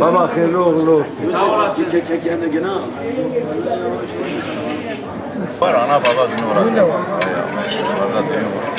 Baba hayırlı uğurlu olsun. Sağ olasın. Kek kendine gene. Var ana babasını var. Orada düğün var.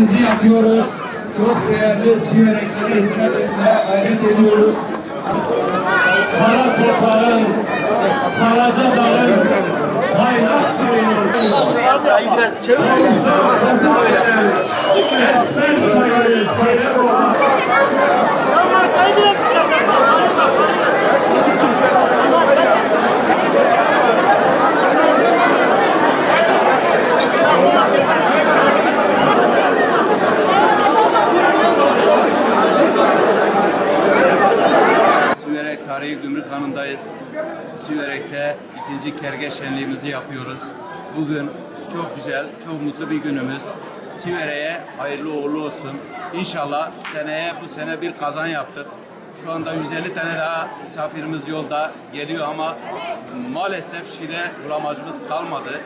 Şenliğimizi yapıyoruz. Çok değerli sivereklere hizmet etmeye gayret ediyoruz. Kara toprağın, Karaca Dağ'ın kaynak suyunu Biraz çevir. Tarihi Gümrük Hanı'ndayız. Siverek'te ikinci kerge şenliğimizi yapıyoruz. Bugün çok güzel, çok mutlu bir günümüz. Siverek'e hayırlı uğurlu olsun. İnşallah seneye bu sene bir kazan yaptık. Şu anda 150 tane daha misafirimiz yolda geliyor ama maalesef şire bulamacımız kalmadı.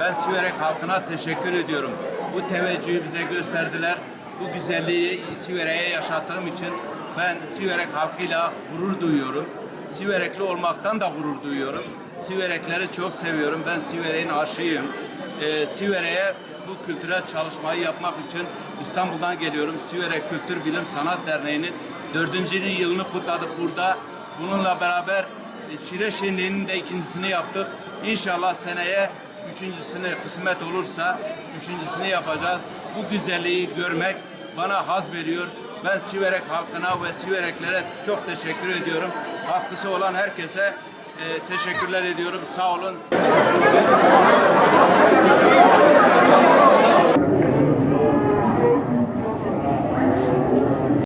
Ben Siverek halkına teşekkür ediyorum. Bu teveccühü bize gösterdiler. Bu güzelliği Siverek'e yaşattığım için ben Siverek halkıyla gurur duyuyorum. Siverekli olmaktan da gurur duyuyorum. Siverekleri çok seviyorum. Ben Siverek'in aşığıyım. Ee, Siverek'e bu kültürel çalışmayı yapmak için İstanbul'dan geliyorum. Siverek Kültür Bilim Sanat Derneği'nin dördüncü yılını kutladık burada. Bununla beraber e, Şire Şenliği'nin de ikincisini yaptık. İnşallah seneye üçüncüsünü kısmet olursa üçüncüsünü yapacağız. Bu güzelliği görmek bana haz veriyor. Ben Siverek halkına ve Sivereklere çok teşekkür ediyorum. Katkısı olan herkese e, teşekkürler ediyorum. Sağ olun.